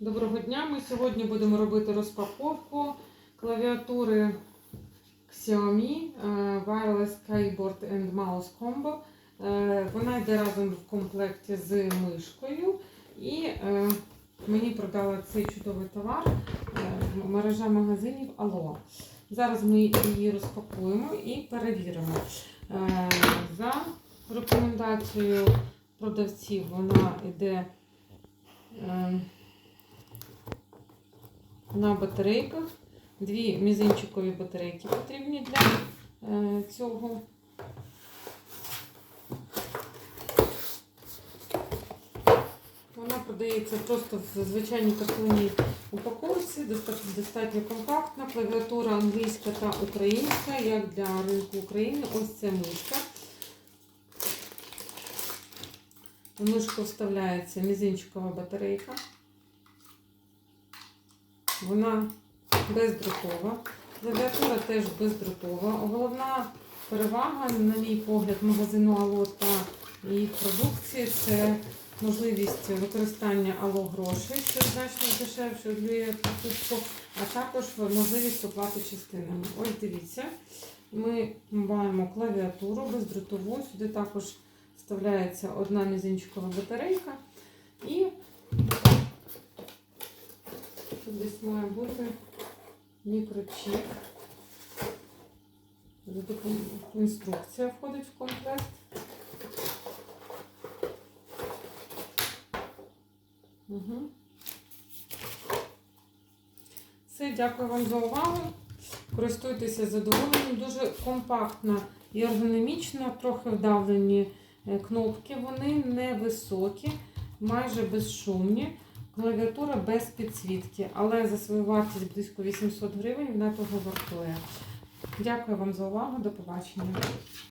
Доброго дня! Ми сьогодні будемо робити розпаковку клавіатури Xiaomi е, Wireless Keyboard and Mouse Combo. Е, Вона йде разом в комплекті з мишкою. І е, мені продала цей чудовий товар мережа магазинів Allo. Зараз ми її розпакуємо і перевіримо. За рекомендацією продавців вона йде. На батарейках. Дві мізинчикові батарейки потрібні для е, цього. Вона продається просто в звичайній картонній упаковці, достатньо, достатньо компактна. Клавіатура англійська та українська, як для ринку України. Ось це мишка. В мишку вставляється мізинчикова батарейка. Вона бездрукова. Клавіатура теж бездрукова. Головна перевага, на мій погляд, магазину Алло та їх продукції це можливість використання Алло грошей, що значно дешевше для покупку, а також можливість оплати частинами. Ось дивіться, ми маємо клавіатуру бездротову. Сюди також вставляється одна мізинчикова батарейка. І Тут десь має бути мікрочіп. Інструкція входить в комплект. Угу. Все, дякую вам за увагу. Користуйтеся задоволенням. Дуже компактна і ергономічна, трохи вдавлені е, кнопки. Вони невисокі, майже безшумні. Клавіатура без підсвітки, але за свою вартість близько 800 гривень вона того вартує. Дякую вам за увагу. До побачення.